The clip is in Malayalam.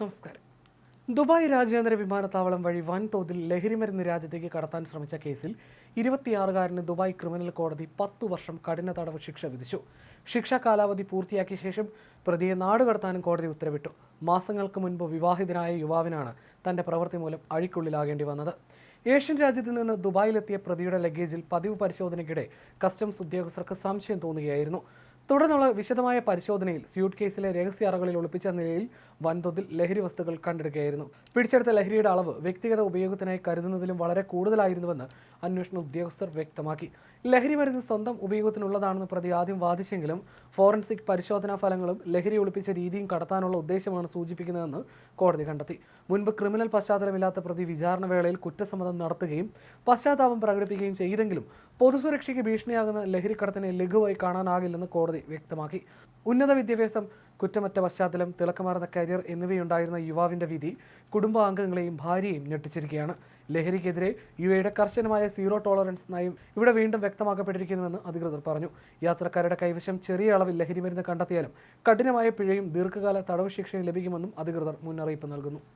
നമസ്കാരം. ദുബായ് രാജ്യാന്തര വിമാനത്താവളം വഴി വൻതോതിൽ ലഹരിമരുന്ന് രാജ്യത്തേക്ക് കടത്താൻ ശ്രമിച്ച കേസിൽ ഇരുപത്തിയാറുകാരന് ദുബായ് ക്രിമിനൽ കോടതി പത്തു വർഷം കഠിന തടവ് ശിക്ഷ വിധിച്ചു. ശിക്ഷാ കാലാവധി പൂർത്തിയാക്കിയ ശേഷം പ്രതിയെ നാടുകടത്താനും കോടതി ഉത്തരവിട്ടു. മാസങ്ങൾക്ക് മുൻപ് വിവാഹിതനായ യുവാവിനാണ് തന്റെ പ്രവൃത്തി മൂലം അഴിക്കുള്ളിലാകേണ്ടി വന്നത്. ഏഷ്യൻ രാജ്യത്ത് നിന്ന് ദുബായിലെത്തിയ പ്രതിയുടെ ലഗേജിൽ പതിവ് പരിശോധനയ്ക്കിടെ കസ്റ്റംസ് ഉദ്യോഗസ്ഥർക്ക് സംശയം തോന്നുകയായിരുന്നു. തുടർന്നുള്ള വിശദമായ പരിശോധനയിൽ സ്യൂട്ട് കേസിലെ രഹസ്യ അറകളിൽ ഒളിപ്പിച്ച നിലയിൽ വൻതോതിൽ ലഹരി വസ്തുക്കൾ കണ്ടെടുക്കുകയായിരുന്നു. പിടിച്ചെടുത്ത ലഹരിയുടെ അളവ് വ്യക്തിഗത ഉപയോഗത്തിനായി കരുതുന്നതിലും വളരെ കൂടുതലായിരുന്നുവെന്ന് അന്വേഷണ ഉദ്യോഗസ്ഥർ വ്യക്തമാക്കി. ലഹരി മരുന്ന് സ്വന്തം ഉപയോഗത്തിനുള്ളതാണെന്ന് പ്രതി ആദ്യം വാദിച്ചെങ്കിലും ഫോറൻസിക് പരിശോധനാ ഫലങ്ങളും ലഹരി ഒളിപ്പിച്ച രീതിയും കടത്താനുള്ള ഉദ്ദേശമാണ് സൂചിപ്പിക്കുന്നതെന്ന് കോടതി കണ്ടെത്തി. മുൻപ് ക്രിമിനൽ പശ്ചാത്തലമില്ലാത്ത പ്രതി വിചാരണ വേളയിൽ കുറ്റസമ്മതം നടത്തുകയും പശ്ചാത്താപം പ്രകടിപ്പിക്കുകയും ചെയ്തെങ്കിലും പൊതുസുരക്ഷയ്ക്ക് ഭീഷണിയാകുന്ന ലഹരിക്കടത്തിനെ ലഘുവായി കാണാനാകില്ലെന്ന് കോടതി വ്യക്തമാക്കി. ഉന്നത വിദ്യാഭ്യാസം കുറ്റമറ്റ പശ്ചാത്തലം തിളക്കമാർന്ന കരിയർ എന്നിവയുണ്ടായിരുന്ന യുവാവിന്റെ വിധി കുടുംബാംഗങ്ങളെയും ഭാര്യയെയും ഞെട്ടിച്ചിരിക്കുകയാണ്. ലഹരിക്കെതിരെ യു എയുടെ കർശനമായ സീറോ ടോളറൻസ് നയം ഇവിടെ വീണ്ടും വ്യക്തമാക്കപ്പെട്ടിരിക്കുന്നുവെന്ന് അധികൃതർ പറഞ്ഞു. യാത്രക്കാരുടെ കൈവശം ചെറിയ അളവിൽ ലഹരി മരുന്ന് കണ്ടെത്തിയാലും കഠിനമായ പിഴയും ദീർഘകാല തടവ് ശിക്ഷയും ലഭിക്കുമെന്നും അധികൃതർ മുന്നറിയിപ്പ് നൽകുന്നു.